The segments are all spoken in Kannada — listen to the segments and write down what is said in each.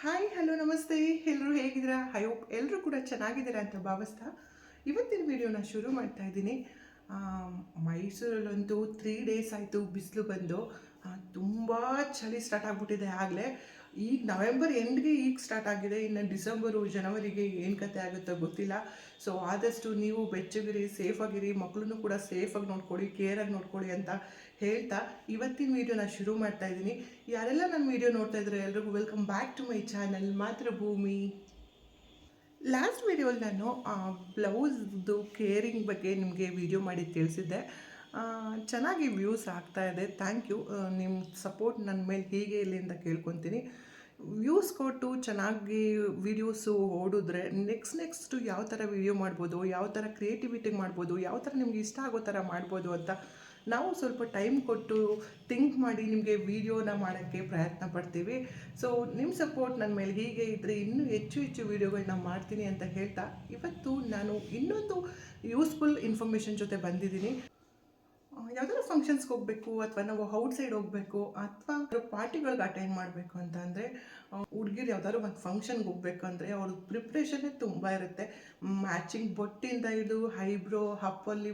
ಹಾಯ್ ಹಲೋ ನಮಸ್ತೆ ಎಲ್ಲರೂ ಹೇಗಿದ್ದೀರಾ? ಐ ಹೋಪ್ ಎಲ್ಲರೂ ಕೂಡ ಚೆನ್ನಾಗಿದ್ದೀರಾ ಅಂತ ಭಾವಿಸ್ತಾ ಇವತ್ತಿನ ವಿಡಿಯೋನ ಶುರು ಮಾಡ್ತಾ ಇದ್ದೀನಿ. ಮೈಸೂರಲ್ಲಂತೂ ತ್ರೀ ಡೇಸ್ ಆಯಿತು ಬಿಸಿಲು ಬಂದು. ತುಂಬ ಚಳಿ ಸ್ಟಾರ್ಟ್ ಆಗಿಬಿಟ್ಟಿದೆ ಆಗಲೇ. ಈಗ ನವೆಂಬರ್ ಎಂಡ್ಗೆ ಈಗ ಸ್ಟಾರ್ಟ್ ಆಗಿದೆ. ಇನ್ನು ಡಿಸೆಂಬರು ಜನವರಿಗೆ ಏನು ಕತೆ ಆಗುತ್ತೋ ಗೊತ್ತಿಲ್ಲ. ಸೊ ಆದಷ್ಟು ನೀವು ಬೆಚ್ಚಗಿರಿ ಸೇಫಾಗಿರಿ ಮಕ್ಕಳನ್ನು ಕೂಡ ಸೇಫಾಗಿ ನೋಡ್ಕೊಳ್ಳಿ ಕೇರಾಗಿ ನೋಡ್ಕೊಳ್ಳಿ ಅಂತ ಹೇಳ್ತಾ ಇವತ್ತಿನ ವೀಡಿಯೋನ ಶುರು ಮಾಡ್ತಾ ಇದ್ದೀನಿ. ಯಾರೆಲ್ಲ ನನ್ನ ವೀಡಿಯೋ ನೋಡ್ತಾ ಇದ್ರೆ ಎಲ್ರಿಗೂ welcome back to my channel Mathrubhumi. Last ವಿಡಿಯೋಲಿ ನಾನು ಬ್ಲೌಸ್ದು ಕೇರಿಂಗ್ ಬಗ್ಗೆ ನಿಮಗೆ ವಿಡಿಯೋ ಮಾಡಿ ತಿಳಿಸಿದ್ದೆ. ಚೆನ್ನಾಗಿ ವ್ಯೂಸ್ ಆಗ್ತಾ ಇದೆ. ಥ್ಯಾಂಕ್ ಯು ನಿಮ್ಮ ಸಪೋರ್ಟ್ ನನ್ನ ಮೇಲೆ ಹೀಗೆ ಇಲ್ಲಿ ಅಂತ ಕೇಳ್ಕೊತೀನಿ. ವ್ಯೂಸ್ ಕೊಟ್ಟು ಚೆನ್ನಾಗಿ ವೀಡಿಯೋಸು ಓಡಿದ್ರೆ ನೆಕ್ಸ್ಟ್ ನೆಕ್ಸ್ಟು ಯಾವ ಥರ ವೀಡಿಯೋ ಮಾಡ್ಬೋದು, ಯಾವ ಥರ ಕ್ರಿಯೇಟಿವಿಟಿ ಮಾಡ್ಬೋದು, ಯಾವ ಥರ ನಿಮ್ಗೆ ಇಷ್ಟ ಆಗೋ ಥರ ಮಾಡ್ಬೋದು ಅಂತ ನಾವು ಸ್ವಲ್ಪ ಟೈಮ್ ಕೊಟ್ಟು ಥಿಂಕ್ ಮಾಡಿ ನಿಮಗೆ ವೀಡಿಯೋನ ಮಾಡೋಕ್ಕೆ ಪ್ರಯತ್ನ ಪಡ್ತೀವಿ. ಸೊ ನಿಮ್ಮ ಸಪೋರ್ಟ್ ನನ್ನ ಮೇಲೆ ಹೀಗೆ ಇದ್ದರೆ ಇನ್ನೂ ಹೆಚ್ಚು ಹೆಚ್ಚು ವೀಡಿಯೋಗಳನ್ನ ಮಾಡ್ತೀನಿ ಅಂತ ಹೇಳ್ತಾ, ಇವತ್ತು ನಾನು ಇನ್ನೊಂದು ಯೂಸ್ಫುಲ್ ಇನ್ಫಾರ್ಮೇಷನ್ ಜೊತೆ ಬಂದಿದ್ದೀನಿ. ಯಾವ್ದಾದ್ರು ಫಂಕ್ಷನ್ಸ್ಗೆ ಹೋಗ್ಬೇಕು ಅಥವಾ ನಾವು ಔಟ್ ಸೈಡ್ ಹೋಗ್ಬೇಕು ಅಥವಾ ಪಾರ್ಟಿಗಳಿಗೆ ಅಟೆಂಡ್ ಮಾಡಬೇಕು ಅಂತ ಅಂದರೆ ಹುಡುಗಿರು ಯಾವ್ದಾದ್ರು ಒಂದು ಫಂಕ್ಷನ್ಗೆ ಹೋಗ್ಬೇಕು ಅಂದ್ರೆ ಅವ್ರ ಪ್ರಿಪ್ರೇಷನ್ನೇ ತುಂಬ ಇರುತ್ತೆ. ಮ್ಯಾಚಿಂಗ್ ಬೊಟ್ಟಿಂದ ಹಿಡಿದು ಹೈಬ್ರೋ ಹಪ್ಪಲ್ಲಿ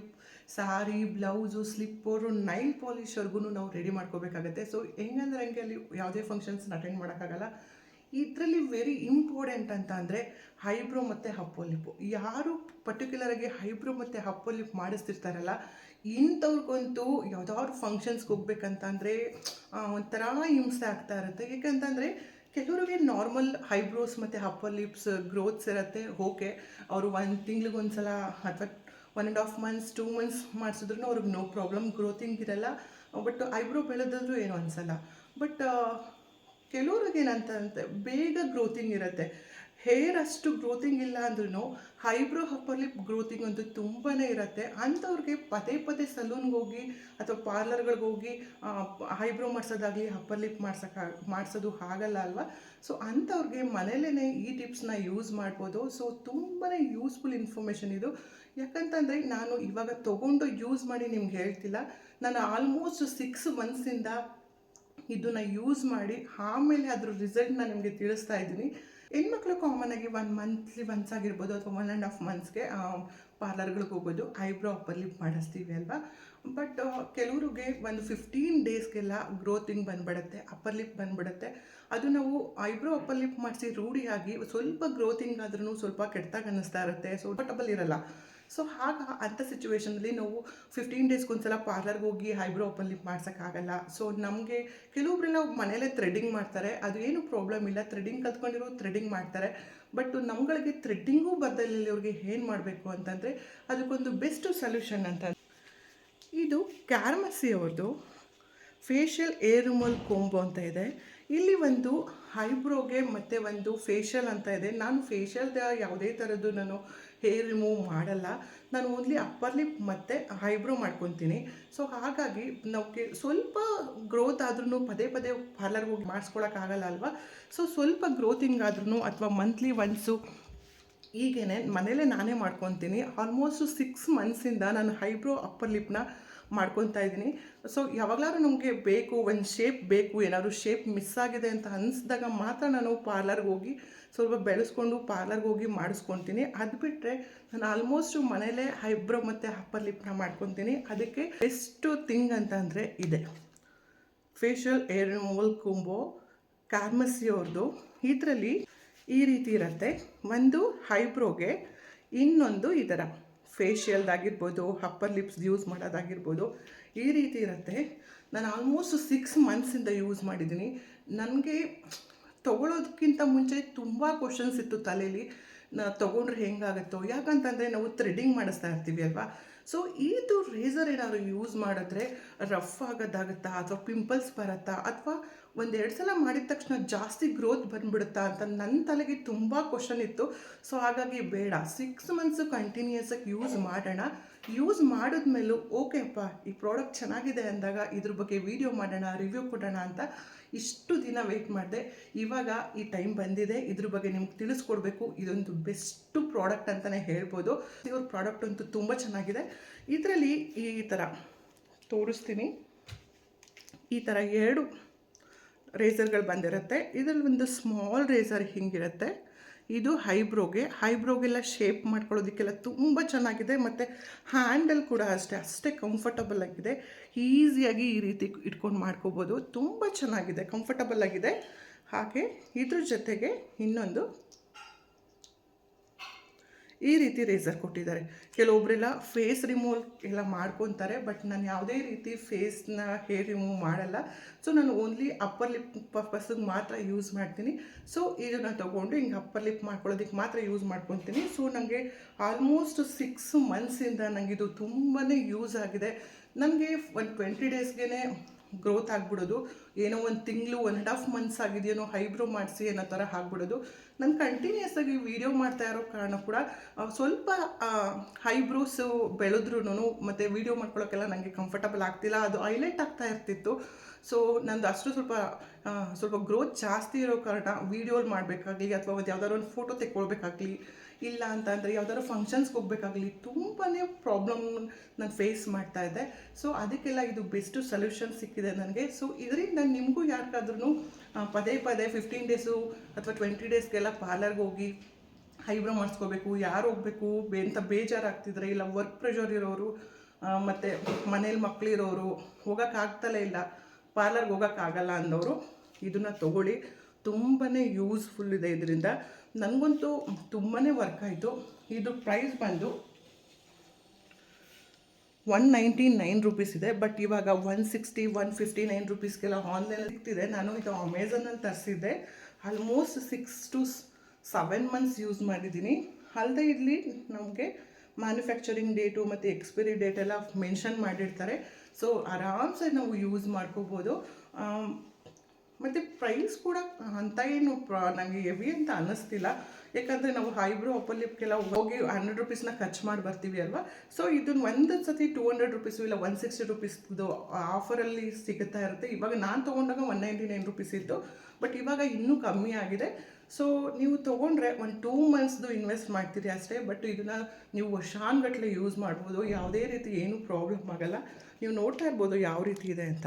ಸಾರಿ ಬ್ಲೌಸು ಸ್ಲಿಪ್ಪರು ನೈಲ್ ಪಾಲಿಶ್ವರ್ಗು ನಾವು ರೆಡಿ ಮಾಡ್ಕೋಬೇಕಾಗತ್ತೆ. ಸೊ ಹೆಂಗಂದ್ರೆ ಹಂಗೆ ಅಲ್ಲಿ ಯಾವುದೇ ಫಂಕ್ಷನ್ಸ್ನ ಅಟೆಂಡ್ ಮಾಡೋಕ್ಕಾಗಲ್ಲ. ಇದರಲ್ಲಿ ವೆರಿ ಇಂಪಾರ್ಟೆಂಟ್ ಅಂತ ಅಂದರೆ ಹೈಬ್ರೋ ಮತ್ತು ಹಪ್ಪೋ ಲಿಪ್ಪು ಯಾರು ಪರ್ಟಿಕ್ಯುಲರಾಗಿ ಹೈಬ್ರೋ ಮತ್ತು ಹಪ್ಪೋ ಲಿಪ್ ಮಾಡಿಸ್ತಿರ್ತಾರಲ್ಲ ಇಂಥವ್ರಿಗಂತೂ ಯಾವ್ದಾದ್ರು ಫಂಕ್ಷನ್ಸ್ಗೆ ಹೋಗ್ಬೇಕಂತಂದರೆ ಒಂಥರ ಹಿಂಸೆ ಆಗ್ತಾ ಇರುತ್ತೆ. ಯಾಕಂತಂದರೆ, ಕೆಲವರಿಗೆ ನಾರ್ಮಲ್ ಹೈಬ್ರೋಸ್ ಮತ್ತು ಅಪ್ಪರ್ ಲಿಪ್ಸ್ ಗ್ರೋತ್ಸ್ ಇರುತ್ತೆ. ಓಕೆ, ಅವರು ಒಂದು ತಿಂಗ್ಳಿಗೆ ಒಂದು ಸಲ ಅಥವಾ one and half months two months ಮಾಡಿಸಿದ್ರು ಅವ್ರಿಗೆ ನೋ ಪ್ರಾಬ್ಲಮ್ ಗ್ರೋತಿಂಗ್ ಇರಲ್ಲ. ಬಟ್ ಐಬ್ರೋ ಬೆಳೆದಿದ್ರು ಏನು ಅನ್ಸಲ್ಲ ಬಟ್ ಕೆಲವ್ರಿಗೆ ಏನಂತ ಬೇಗ ಗ್ರೋತಿಂಗ್ ಇರುತ್ತೆ. ಹೇರ್ ಅಷ್ಟು ಗ್ರೋತಿಂಗ್ ಇಲ್ಲ ಅಂದ್ರೂ ಹೈಬ್ರೋ ಹಪ್ಪರ್ ಲಿಪ್ ಗ್ರೋತಿಂಗ್ ಅಂತೂ ತುಂಬಾ ಇರುತ್ತೆ. ಅಂಥವ್ರಿಗೆ ಪದೇ ಪದೇ ಸಲೂನ್ಗೆ ಹೋಗಿ ಅಥವಾ ಪಾರ್ಲರ್ಗಳಿಗೆ ಹೋಗಿ ಹೈಬ್ರೋ ಮಾಡಿಸೋದಾಗಲಿ ಹಪ್ಪರ್ ಲಿಪ್ ಮಾಡ್ಸೋಕೆ, ಮಾಡಿಸೋದು ಆಗಲ್ಲ ಅಲ್ವಾ? ಸೊ ಅಂಥವ್ರಿಗೆ ಮನೇಲೇ ಈ ಟಿಪ್ಸ್ನ ಯೂಸ್ ಮಾಡ್ಬೋದು. ಸೊ ತುಂಬಾ ಯೂಸ್ಫುಲ್ ಇನ್ಫಾರ್ಮೇಷನ್ ಇದು. ಯಾಕಂತಂದರೆ ನಾನು ಇವಾಗ ತೊಗೊಂಡು ಯೂಸ್ ಮಾಡಿ ನಿಮ್ಗೆ ಹೇಳ್ತಿಲ್ಲ. ನಾನು ಆಲ್ಮೋಸ್ಟ್ ಸಿಕ್ಸ್ ಮಂತ್ಸಿಂದ ಇದನ್ನ ಯೂಸ್ ಮಾಡಿ ಆಮೇಲೆ ಅದ್ರ ರಿಸಲ್ಟ್ನ ನಿಮಗೆ ತಿಳಿಸ್ತಾ ಇದ್ದೀನಿ. ಹೆಣ್ಮಕ್ಳು ಕಾಮನ್ ಆಗಿ ಒನ್ ಮಂತ್ಲಿ ಒನ್ಸ್ ಆಗಿರ್ಬೋದು ಅಥವಾ ಒನ್ ಆ್ಯಂಡ್ ಹಾಫ್ ಮಂತ್ಸ್ಗೆ ಪಾರ್ಲರ್ಗಳಿಗೆ ಹೋಗೋದು ಐಬ್ರೋ ಅಪ್ಪರ್ ಲಿಪ್ ಮಾಡಿಸ್ತೀವಿ ಅಲ್ವಾ? ಬಟ್ ಕೆಲವ್ರಿಗೆ ಒಂದು ಫಿಫ್ಟೀನ್ ಡೇಸ್ಗೆಲ್ಲ ಗ್ರೋತಿಂಗ್ ಬಂದ್ಬಿಡುತ್ತೆ ಅಪ್ಪರ್ ಲಿಪ್ ಬಂದ್ಬಿಡುತ್ತೆ. ಅದು ನಾವು ಐಬ್ರೋ ಅಪ್ಪರ್ ಲಿಪ್ ಮಾಡಿಸಿ ರೂಢಿಯಾಗಿ ಸ್ವಲ್ಪ ಗ್ರೋತಿಂಗ್ ಆದ್ರೂ ಸ್ವಲ್ಪ ಕೆಟ್ಟದಾಗ ಅನ್ನಿಸ್ತಾ ಇರುತ್ತೆ ಸೂಟಬಲ್ ಇರಲ್ಲ. ಸೊ ಆಗ ಅಂಥ ಸಿಚುವೇಷನಲ್ಲಿ ನಾವು ಫಿಫ್ಟೀನ್ ಡೇಸ್ಗೊಂದ್ಸಲ ಪಾರ್ಲರ್ಗೆ ಹೋಗಿ ಹೈಬ್ರೋ ಓಪನ್ ಲಿಪ್ ಮಾಡ್ಸೋಕ್ಕಾಗಲ್ಲ ಸೊ ನಮಗೆ ಕೆಲವೊಬ್ರೆಲ್ಲ ಮನೇಲೇ ಥ್ರೆಡ್ಡಿಂಗ್ ಮಾಡ್ತಾರೆ. ಅದು ಏನು ಪ್ರಾಬ್ಲಮ್ ಇಲ್ಲ. ಥ್ರೆಡ್ಡಿಂಗ್ ಕಲ್ತ್ಕೊಂಡಿರೋ ಥ್ರೆಡ್ಡಿಂಗ್ ಮಾಡ್ತಾರೆ. ಬಟ್ ನಮ್ಗಳಿಗೆ ಥ್ರೆಡ್ಡಿಂಗೂ ಬರ್ದಲ್ಲಿ ಅವ್ರಿಗೆ ಏನು ಮಾಡಬೇಕು ಅಂತಂದರೆ ಅದಕ್ಕೊಂದು ಬೆಸ್ಟ್ ಸೊಲ್ಯೂಷನ್ ಅಂತ ಇದು ಕ್ಯಾರ್ಮಸಿ ಅವ್ರದ್ದು ಫೇಶಿಯಲ್ ಏರ್ ರುಮಲ್ ಕೊಂಬು ಅಂತ ಇದೆ. ಇಲ್ಲಿ ಒಂದು ಐಬ್ರೋಗೆ ಮತ್ತು ಒಂದು ಫೇಶಿಯಲ್ ಅಂತ ಇದೆ. ನಾನು ಫೇಶಿಯಲ್ದ ಯಾವುದೇ ಥರದ್ದು ನಾನು ಹೇರ್ ರಿಮೂವ್ ಮಾಡಲ್ಲ. ನಾನು ಓನ್ಲಿ ಅಪ್ಪರ್ ಲಿಪ್ ಮತ್ತು ಹೈಬ್ರೋ ಮಾಡ್ಕೊತೀನಿ. ಸೊ ಹಾಗಾಗಿ ನಾವು ಸ್ವಲ್ಪ ಗ್ರೋತ್ ಆದ್ರೂ ಪದೇ ಪದೇ ಪಾರ್ಲರ್ಗೆ ಹೋಗಿ ಮಾಡಿಸ್ಕೊಳಕ್ಕಾಗಲ್ಲ ಅಲ್ವಾ? ಸೊ ಸ್ವಲ್ಪ ಗ್ರೋತಿಂಗ್ ಆದ್ರೂ ಅಥವಾ ಮಂತ್ಲಿ ಒನ್ಸು ಈಗೇನೆ ಮನೇಲೇ ನಾನೇ ಮಾಡ್ಕೊತೀನಿ. ಆಲ್ಮೋಸ್ಟ್ ಸಿಕ್ಸ್ ಮಂತ್ಸಿಂದ ನಾನು ಹೈಬ್ರೋ ಅಪ್ಪರ್ ಲಿಪ್ನ ಮಾಡ್ಕೊತಾ ಇದ್ದೀನಿ. ಸೊ ಯಾವಾಗಲಾದ್ರೂ ನಮಗೆ ಬೇಕು, ಒಂದು ಶೇಪ್ ಬೇಕು, ಏನಾದರೂ ಶೇಪ್ ಮಿಸ್ ಆಗಿದೆ ಅಂತ ಅನಿಸಿದಾಗ ಮಾತ್ರ ನಾನು ಪಾರ್ಲರ್ಗೆ ಹೋಗಿ ಸ್ವಲ್ಪ ಬೆಳೆಸ್ಕೊಂಡು ಪಾರ್ಲರ್ಗೆ ಹೋಗಿ ಮಾಡಿಸ್ಕೊತೀನಿ. ಅದು ಬಿಟ್ಟರೆ ನಾನು ಆಲ್ಮೋಸ್ಟ್ ಮನೇಲೇ ಐಬ್ರೋ ಮತ್ತು ಅಪ್ಪರ್ ಲಿಪ್ನ ಮಾಡ್ಕೊತೀನಿ. ಅದಕ್ಕೆ ಬೆಸ್ಟು ಥಿಂಗ್ ಅಂತ ಅಂದರೆ ಇದೆ. Facial hair removal combo Carmesi ಅವ್ರದ್ದು ಇದರಲ್ಲಿ ಈ ರೀತಿ ಇರುತ್ತೆ. ಒಂದು ಐಬ್ರೋಗೆ ಇನ್ನೊಂದು ಈ ಥರ ಫೇಶಿಯಲ್ದಾಗಿರ್ಬೋದು ಅಪ್ಪರ್ ಲಿಪ್ಸ್ ಯೂಸ್ ಮಾಡೋದಾಗಿರ್ಬೋದು, ಈ ರೀತಿ ಇರುತ್ತೆ. ನಾನು ಆಲ್ಮೋಸ್ಟ್ ಸಿಕ್ಸ್ ಮಂತ್ಸಿಂದ ಯೂಸ್ ಮಾಡಿದ್ದೀನಿ. ನನಗೆ ತೊಗೊಳೋದಕ್ಕಿಂತ ಮುಂಚೆ ತುಂಬ ಕ್ವಶನ್ಸ್ ಇತ್ತು ತಲೆಯಲ್ಲಿ ನಾ ತೊಗೊಂಡ್ರೆ ಹೆಂಗಾಗುತ್ತೋ? ಯಾಕಂತಂದರೆ ನಾವು ಥ್ರೆಡಿಂಗ್ ಮಾಡಿಸ್ತಾ ಇರ್ತೀವಿ ಅಲ್ವಾ? ಸೊ ಇದು ರೇಸರ್ ಏನಾದ್ರು ಯೂಸ್ ಮಾಡಿದ್ರೆ ರಫ್ ಆಗೋದಾಗುತ್ತಾ? ಅಥವಾ ಪಿಂಪಲ್ಸ್ ಬರುತ್ತಾ? ಅಥವಾ ಒಂದೆರಡು ಸಲ ಮಾಡಿದ ತಕ್ಷಣ ಜಾಸ್ತಿ ಗ್ರೋತ್ ಬಂದ್ಬಿಡುತ್ತಾ ಅಂತ ನನ್ನ ತಲೆಗೆ ತುಂಬ ಕ್ವಶನ್ ಇತ್ತು. ಸೊ ಹಾಗಾಗಿ ಬೇಡ. ಸಿಕ್ಸ್ ಮಂತ್ಸು ಕಂಟಿನ್ಯೂಸಾಗಿ ಯೂಸ್ ಮಾಡೋಣ. ಯೂಸ್ ಮಾಡಿದ್ಮೇಲೂ ಓಕೆಪ್ಪ ಈ ಪ್ರಾಡಕ್ಟ್ ಚೆನ್ನಾಗಿದೆ ಅಂದಾಗ ಇದ್ರ ಬಗ್ಗೆ ವಿಡಿಯೋ ಮಾಡೋಣ ರಿವ್ಯೂ ಕೊಡೋಣ ಅಂತ ಇಷ್ಟು ದಿನ ವೆಯ್ಟ್ ಮಾಡಿದೆ. ಇವಾಗ ಈ ಟೈಮ್ ಬಂದಿದೆ. ಇದ್ರ ಬಗ್ಗೆ ನಿಮ್ಗೆ ತಿಳಿಸ್ಕೊಡ್ಬೇಕು. ಇದೊಂದು ಬೆಸ್ಟು ಪ್ರಾಡಕ್ಟ್ ಅಂತಲೇ ಹೇಳ್ಬೋದು. ಇವ್ರ ಪ್ರಾಡಕ್ಟ್ ಅಂತೂ ತುಂಬ ಚೆನ್ನಾಗಿದೆ. ಇದರಲ್ಲಿ ಈ ಥರ ತೋರಿಸ್ತೀನಿ. ಈ ಥರ ಎರಡು ರೇಸರ್ಗಳು ಬಂದಿರುತ್ತೆ. ಇದರಲ್ಲಿ ಒಂದು ಸ್ಮಾಲ್ ರೇಸರ್ ಹಿಂಗಿರುತ್ತೆ. ಇದು ಹೈಬ್ರೋಗೆ. ಹೈಬ್ರೋಗೆಲ್ಲ ಶೇಪ್ ಮಾಡ್ಕೊಳ್ಳೋದಕ್ಕೆಲ್ಲ ತುಂಬ ಚೆನ್ನಾಗಿದೆ. ಮತ್ತು ಹ್ಯಾಂಡಲ್ ಕೂಡ ಅಷ್ಟೇ ಅಷ್ಟೇ ಕಂಫರ್ಟಬಲ್ ಆಗಿದೆ. ಈಸಿಯಾಗಿ ಈ ರೀತಿ ಇಟ್ಕೊಂಡು ಮಾಡ್ಕೋಬೋದು. ತುಂಬ ಚೆನ್ನಾಗಿದೆ ಕಂಫರ್ಟಬಲ್ ಆಗಿದೆ. ಹಾಗೆ ಇದ್ರ ಜೊತೆಗೆ ಇನ್ನೊಂದು ಈ ರೀತಿ ರೇಸರ್ ಕೊಟ್ಟಿದ್ದಾರೆ. ಕೆಲವೊಬ್ಬರೆಲ್ಲ ಫೇಸ್ ರಿಮೂವ್ ಎಲ್ಲ ಮಾಡ್ಕೊತಾರೆ ಬಟ್ ನಾನು ಯಾವುದೇ ರೀತಿ ಫೇಸ್ನ ಹೇರ್ ರಿಮೂವ್ ಮಾಡಲ್ಲ. ಸೊ ನಾನು ಓನ್ಲಿ ಅಪ್ಪರ್ ಲಿಪ್ ಪರ್ಪಸ್ಗೆ ಮಾತ್ರ ಯೂಸ್ ಮಾಡ್ತೀನಿ. ಸೊ ಇದನ್ನು ತೊಗೊಂಡು ಹಿಂಗೆ ಅಪ್ಪರ್ ಲಿಪ್ ಮಾಡ್ಕೊಳ್ಳೋದಕ್ಕೆ ಮಾತ್ರ ಯೂಸ್ ಮಾಡ್ಕೊತೀನಿ. ಸೊ ನನಗೆ ಆಲ್ಮೋಸ್ಟ್ ಸಿಕ್ಸ್ ಮಂತ್ಸಿಂದ ನನಗಿದು ಇದು ತುಂಬಾ ಯೂಸ್ ಆಗಿದೆ. ನನಗೆ ಒಂದು ಟ್ವೆಂಟಿ ಡೇಸ್ಗೆ ಗ್ರೋತ್ ಆಗಿಬಿಡೋದು. ಏನೋ ಒಂದು ತಿಂಗಳು ಒನ್ ಆ್ಯಂಡ್ ಹಾಫ್ ಮಂತ್ಸ್ ಆಗಿದೆಯೇನೋ ಹೈಬ್ರೋ ಮಾಡಿಸಿ ಅನ್ನೋ ಥರ ಆಗ್ಬಿಡೋದು. ನಾನು ಕಂಟಿನ್ಯೂಸ್ ಆಗಿ ವೀಡಿಯೋ ಮಾಡ್ತಾ ಇರೋ ಕಾರಣ ಕೂಡ ಸ್ವಲ್ಪ ಹೈಬ್ರೋಸು ಬೆಳೆದ್ರೂ ಮತ್ತು ವೀಡಿಯೋ ಮಾಡ್ಕೊಳ್ಳೋಕ್ಕೆಲ್ಲ ನನಗೆ ಕಂಫರ್ಟಬಲ್ ಆಗ್ತಿಲ್ಲ. ಅದು ಹೈಲೈಟ್ ಆಗ್ತಾ ಇರ್ತಿತ್ತು. ಸೊ ನಂದು ಅಷ್ಟು ಸ್ವಲ್ಪ ಸ್ವಲ್ಪ ಗ್ರೋತ್ ಜಾಸ್ತಿ ಇರೋ ಕಾರಣ ವೀಡಿಯೋಲಿ ಮಾಡಬೇಕಾಗಲಿ, ಅಥವಾ ಒಂದು ಯಾವುದಾದ್ರು ಒಂದು ಫೋಟೋ ತೆಕ್ಕೊಳ್ಬೇಕಾಗಲಿ ಇಲ್ಲ ಅಂತ ಅಂದರೆ ಯಾವ್ದಾದ್ರು ಫಂಕ್ಷನ್ಸ್ಗೆ ಹೋಗ್ಬೇಕಾಗಲಿ ತುಂಬಾ ಪ್ರಾಬ್ಲಮ್ ನಾನು ಫೇಸ್ ಮಾಡ್ತಾ ಇದ್ದೆ. ಸೊ ಅದಕ್ಕೆಲ್ಲ ಇದು ಬೆಸ್ಟ್ ಸೊಲ್ಯೂಷನ್ ಸಿಕ್ಕಿದೆ ನನಗೆ. ಸೊ ಇದರಿಂದ ನಿಮಗೂ ಯಾರಿಗಾದ್ರೂ ಪದೇ ಪದೇ ಫಿಫ್ಟೀನ್ ಡೇಸು ಅಥವಾ ಟ್ವೆಂಟಿ ಡೇಸ್ಗೆಲ್ಲ ಪಾರ್ಲರ್ಗೆ ಹೋಗಿ ಹೈಬ್ರೋ ಮಾಡಿಸ್ಕೋಬೇಕು, ಯಾರು ಹೋಗಬೇಕು ಅಂತ ಬೇಜಾರಾಗ್ತಿದ್ರೆ, ಇಲ್ಲ ವರ್ಕ್ ಪ್ರೆಷರ್ ಇರೋರು ಮತ್ತು ಮನೇಲಿ ಮಕ್ಕಳಿರೋರು ಹೋಗೋಕ್ಕಾಗ್ತಲೇ ಇಲ್ಲ. ಪಾರ್ಲರ್ಗೆ ಹೋಗೋಕ್ಕಾಗಲ್ಲ ಅಂದವರು, ಇದನ್ನು ತೊಗೊಳ್ಳಿ. ತುಂಬಾ ಯೂಸ್ಫುಲ್ ಇದೆ ಇದರಿಂದ. ನನಗಂತೂ ತುಂಬಾ ವರ್ಕ್ ಆಯಿತು. ಇದು ಪ್ರೈಸ್ ಬಂದು ಒನ್ ನೈಂಟಿ ನೈನ್ ರುಪೀಸ್ ಇದೆ. ಬಟ್ ಇವಾಗ one sixty one fifty nine ರುಪೀಸ್ಗೆಲ್ಲ ಆನ್ಲೈನಲ್ಲಿ ಸಿಗ್ತಿದೆ. ನಾನು ಇದು ಅಮೆಝಾನಲ್ಲಿ ತರಿಸಿದ್ದೆ. Almost six to seven months use ಮಾಡಿದ್ದೀನಿ. ಅಲ್ಲದೆ ಇಲ್ಲಿ ನಮಗೆ ಮ್ಯಾನುಫ್ಯಾಕ್ಚರಿಂಗ್ ಡೇಟು ಮತ್ತು ಎಕ್ಸ್ಪೈರಿ ಡೇಟ್ ಎಲ್ಲ ಮೆನ್ಷನ್ ಮಾಡಿರ್ತಾರೆ. ಸೊ ಆರಾಮ್ಸೆ ನಾವು ಯೂಸ್ ಮಾಡ್ಕೋಬೋದು. ಮತ್ತು ಪ್ರೈಸ್ ಕೂಡ ಅಂತ ಏನು ಪ್ರಾ ನನಗೆ ಹೆವಿ ಅಂತ ಅನ್ನಿಸ್ತಿಲ್ಲ. ಯಾಕಂದರೆ ನಾವು ಹೈಬ್ರೋ ಅಪ್ಪರ್ ಲಿಪ್ಗೆಲ್ಲ ಹೋಗಿ ಹಂಡ್ರೆಡ್ ರುಪೀಸ್ನ ಖರ್ಚು ಮಾಡಿ ಬರ್ತೀವಿ ಅಲ್ವಾ? ಸೊ ಇದನ್ನು ಒಂದು ಸತಿ ಟೂ ಹಂಡ್ರೆಡ್ ರುಪೀಸು ಇಲ್ಲ ಒನ್ ಸಿಕ್ಸ್ಟಿ ರುಪೀಸ್ದು ಆಫರಲ್ಲಿ ಸಿಗುತ್ತಾ ಇರುತ್ತೆ. ಇವಾಗ ನಾನು ತೊಗೊಂಡಾಗ ಒನ್ ನೈಂಟಿ ನೈನ್ ರುಪೀಸ್ ಇತ್ತು. ಬಟ್ ಇವಾಗ ಇನ್ನೂ ಕಮ್ಮಿ ಆಗಿದೆ. ಸೊ ನೀವು ತೊಗೊಂಡ್ರೆ ಒಂದು ಟೂ ಮಂತ್ಸ್ದು ಇನ್ವೆಸ್ಟ್ ಮಾಡ್ತೀರಿ ಅಷ್ಟೇ. ಬಟ್ ಇದನ್ನು ನೀವು ವರ್ಷಾನ್ಗಟ್ಟಲೆ ಯೂಸ್ ಮಾಡ್ಬೋದು. ಯಾವುದೇ ರೀತಿ ಏನೂ ಪ್ರಾಬ್ಲಮ್ ಆಗಲ್ಲ. ನೀವು ನೋಡ್ತಾ ಇರ್ಬೋದು ಯಾವ ರೀತಿ ಇದೆ ಅಂತ.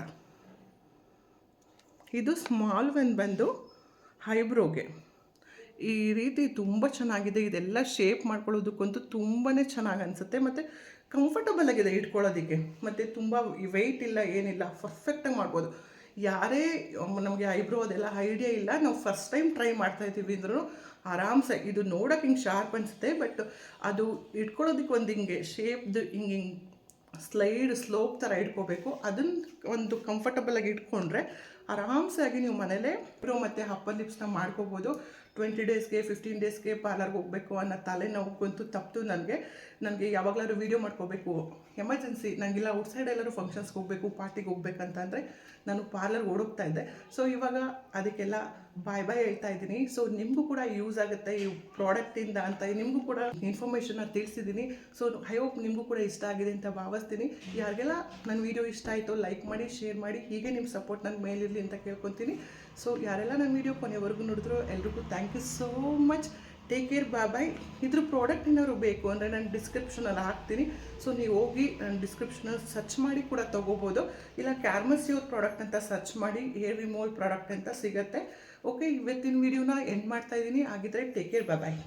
ಇದು ಸ್ಮಾಲ್ ಒನ್ ಬಂದು ಹೈಬ್ರೋಗೆ. ಈ ರೀತಿ ತುಂಬ ಚೆನ್ನಾಗಿದೆ. ಇದೆಲ್ಲ ಶೇಪ್ ಮಾಡ್ಕೊಳ್ಳೋದಕ್ಕಂತೂ ತುಂಬಾ ಚೆನ್ನಾಗಿ ಅನಿಸುತ್ತೆ. ಮತ್ತು ಕಂಫರ್ಟಬಲ್ ಆಗಿದೆ ಇಟ್ಕೊಳ್ಳೋದಕ್ಕೆ. ಮತ್ತು ತುಂಬ ವೆಯ್ಟ್ ಇಲ್ಲ, ಏನಿಲ್ಲ ಪರ್ಫೆಕ್ಟಾಗಿ ಮಾಡ್ಬೋದು. ಯಾರೇ, ನಮಗೆ ಐಬ್ರೋ ಅದೆಲ್ಲ ಐಡಿಯಾ ಇಲ್ಲ. ನಾವು ಫಸ್ಟ್ ಟೈಮ್ ಟ್ರೈ ಮಾಡ್ತಾ ಇದ್ದೀವಿ ಅಂದ್ರೂ ಆರಾಮ್ಸೆ. ಇದು ನೋಡೋಕೆ ಹಿಂಗೆ ಶಾರ್ಪ್ ಅನಿಸುತ್ತೆ ಬಟ್ ಅದು ಇಟ್ಕೊಳ್ಳೋದಕ್ಕೆ ಒಂದು ಹಿಂಗೆ ಶೇಪ್ದು ಹಿಂಗೆ ಹಿಂಗೆ ಸ್ಲೈಡ್ ಸ್ಲೋಪ್ ಥರ ಇಟ್ಕೋಬೇಕು. ಅದನ್ನು ಒಂದು ಕಂಫರ್ಟಬಲ್ ಆಗಿ ಇಟ್ಕೊಂಡ್ರೆ ಆರಾಮ್ಸೆ ಆಗಿ ನೀವು ಮನೇಲೇ ಬ್ರೋ ಮತ್ತು ಅಪ್ಪರ್ ಲಿಪ್ಸ್ನ ಮಾಡ್ಕೋಬೋದು. ಟ್ವೆಂಟಿ ಡೇಸ್ಗೆ ಫಿಫ್ಟೀನ್ ಡೇಸ್ಗೆ ಪಾರ್ಲರ್ಗೆ ಹೋಗಬೇಕು ಅನ್ನೋ ತಲೆನೋವುಗಂತೂ ತಪ್ಪಿತು ನನಗೆ. ನನಗೆ ಯಾವಾಗಲಾದ್ರು ವೀಡಿಯೋ ಮಾಡ್ಕೋಬೇಕು. ಎಮರ್ಜೆನ್ಸಿ ನನಗಿಲ್ಲ ಔಟ್ಸೈಡ್ ಎಲ್ಲರೂ ಫಂಕ್ಷನ್ಸ್ಗೆ ಹೋಗಬೇಕು ಪಾರ್ಟಿಗೆ ಹೋಗ್ಬೇಕಂತಂದರೆ ನಾನು ಪಾರ್ಲರ್ಗೆ ಓಡೋಗ್ತಾ ಇದ್ದೆ. ಸೊ ಇವಾಗ ಅದಕ್ಕೆಲ್ಲ ಬಾಯ್ ಬಾಯ್ ಹೇಳ್ತಾ ಇದ್ದೀನಿ. ಸೊ ನಿಮಗೂ ಕೂಡ ಯೂಸ್ ಆಗುತ್ತೆ ಈ ಪ್ರಾಡಕ್ಟಿಂದ ಅಂತ. ನಿಮಗೂ ಕೂಡ ಇನ್ಫಾರ್ಮೇಷನ್ನ ತಿಳಿಸಿದ್ದೀನಿ. ಸೊ ಐ ಹೋಪ್ ನಿಮಗೂ ಕೂಡ ಇಷ್ಟ ಆಗಿದೆ ಅಂತ ಭಾವಿಸ್ತೀನಿ. ಯಾರಿಗೆಲ್ಲ ನನ್ನ ವೀಡಿಯೋ ಇಷ್ಟ ಆಯಿತು ಲೈಕ್ ಮಾಡಿ ಶೇರ್ ಮಾಡಿ, ಹೀಗೆ ನಿಮ್ಮ ಸಪೋರ್ಟ್ ನನ್ನ ಮೇಲಿರಲಿ ಅಂತ ಕೇಳ್ಕೊತೀನಿ. ಸೊ ಯಾರೆಲ್ಲ ನನ್ನ ವೀಡಿಯೋ ಕೊನೆವರೆಗೂ ನೋಡಿದ್ರು, ಎಲ್ರಿಗೂ thank you so much take care bye ಇದ್ರ ಪ್ರಾಡಕ್ಟ್ ಏನಾದ್ರು ಬೇಕು ಅಂದರೆ ನಾನು ಡಿಸ್ಕ್ರಿಪ್ಷನಲ್ಲಿ ಹಾಕ್ತೀನಿ. ಸೊ ನೀವು ಹೋಗಿ ನನ್ನ ಡಿಸ್ಕ್ರಿಪ್ಷನಲ್ಲಿ ಸರ್ಚ್ ಮಾಡಿ ಕೂಡ ತೊಗೋಬೋದು. ಇಲ್ಲ ಕ್ಯಾರ್ಮಸಿಯೋರ್ ಪ್ರಾಡಕ್ಟ್ ಅಂತ ಸರ್ಚ್ ಮಾಡಿ ಹೇರ್ ವಿಮೋಲ್ ಪ್ರಾಡಕ್ಟ್ ಅಂತ ಸಿಗುತ್ತೆ. ಓಕೆ ಇವತ್ತಿನ ವಿಡಿಯೋನ ಎಂಡ್ ಮಾಡ್ತಾ ಇದ್ದೀನಿ. ಹಾಗಿದ್ರೆ ಟೇಕ್ ಕೇರ್ ಬಾಯ್